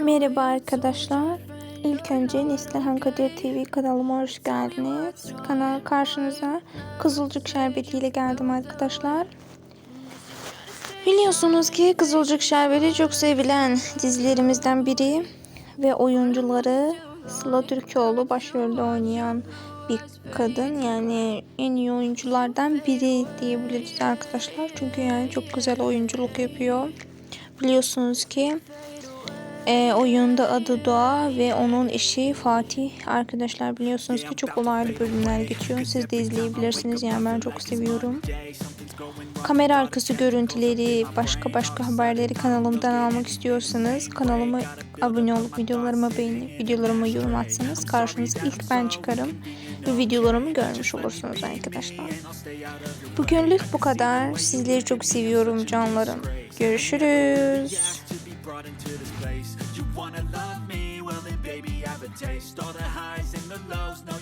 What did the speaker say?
Merhaba arkadaşlar. İlk önce Neslihan Kadir TV kanalıma hoş geldiniz. Kanal karşınıza Kızılcık Şerbeti ile geldim arkadaşlar. Biliyorsunuz ki Kızılcık Şerbeti çok sevilen dizilerimizden biri ve oyuncuları Sıla Türkoğlu başrolde oynayan bir kadın yani en iyi oyunculardan biri diyebiliriz arkadaşlar. Çünkü yani çok güzel oyunculuk yapıyor. Biliyorsunuz ki e, oyunda adı Doğa ve onun eşi Fatih. Arkadaşlar biliyorsunuz ki çok olaylı bölümler geçiyor. Siz de izleyebilirsiniz. Yani ben çok seviyorum. Kamera arkası görüntüleri, başka başka haberleri kanalımdan almak istiyorsanız kanalıma abone olup videolarıma beğenip videolarıma yorum atsanız karşınıza ilk ben çıkarım ve videolarımı görmüş olursunuz arkadaşlar. Bugünlük bu kadar. Sizleri çok seviyorum canlarım. Görüşürüz. Brought into this place You wanna love me? Well then baby I have a taste All the highs and the lows, no